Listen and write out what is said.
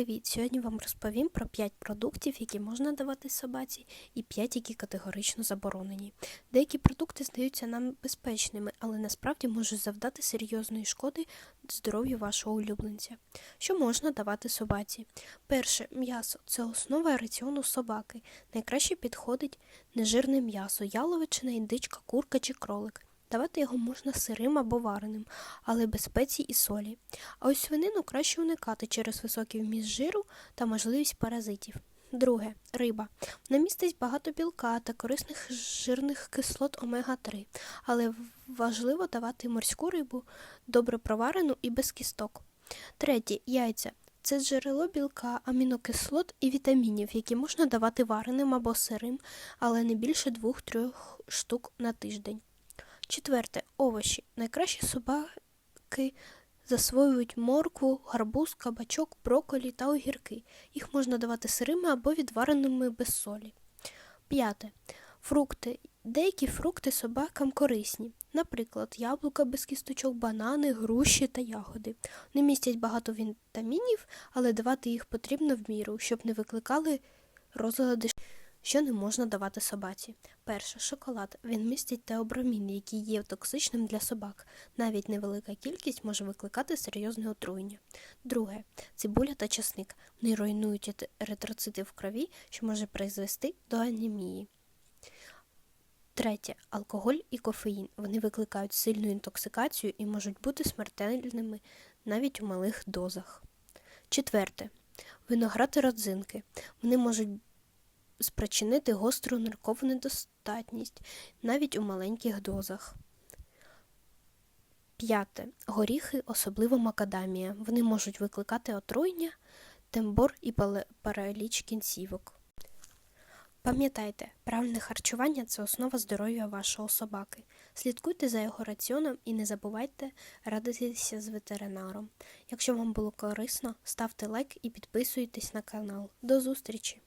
Привіт! Сьогодні вам розповім про 5 продуктів, які можна давати собаці, і 5, які категорично заборонені. Деякі продукти здаються нам безпечними, але насправді можуть завдати серйозної шкоди здоров'ю вашого улюбленця. Що можна давати собаці? Перше м'ясо це основа раціону собаки. Найкраще підходить нежирне м'ясо, яловичина, індичка, курка чи кролик. Давати його можна сирим або вареним, але без спецій і солі. А ось свинину краще уникати через високий вміст жиру та можливість паразитів. Друге риба. Вона містить багато білка та корисних жирних кислот омега-3, але важливо давати морську рибу, добре проварену і без кісток. Третє яйця. Це джерело білка, амінокислот і вітамінів, які можна давати вареним або сирим, але не більше 2-3 штук на тиждень. Четверте овочі. Найкраще собаки засвоюють моркву, гарбуз, кабачок, брокколі та огірки. Їх можна давати сирими або відвареними без солі. П'яте. Фрукти. Деякі фрукти собакам корисні, наприклад, яблука без кісточок, банани, груші та ягоди. Вони містять багато вітамінів, але давати їх потрібно в міру, щоб не викликали розлади що не можна давати собаці. Перше шоколад. Він містить теобромін, який є токсичним для собак. Навіть невелика кількість може викликати серйозне отруєння. Друге цибуля та часник. Вони руйнують еритроцити в крові, що може призвести до анемії. Третє алкоголь і кофеїн. Вони викликають сильну інтоксикацію і можуть бути смертельними навіть у малих дозах. Четверте виноград і родзинки. Вони можуть спричинити гостру ниркову недостатність навіть у маленьких дозах. П'яте. Горіхи, особливо макадамія. Вони можуть викликати отруєння, тембор і параліч кінцівок. Пам'ятайте, правильне харчування це основа здоров'я вашого собаки. Слідкуйте за його раціоном і не забувайте радитися з ветеринаром. Якщо вам було корисно, ставте лайк і підписуйтесь на канал. До зустрічі!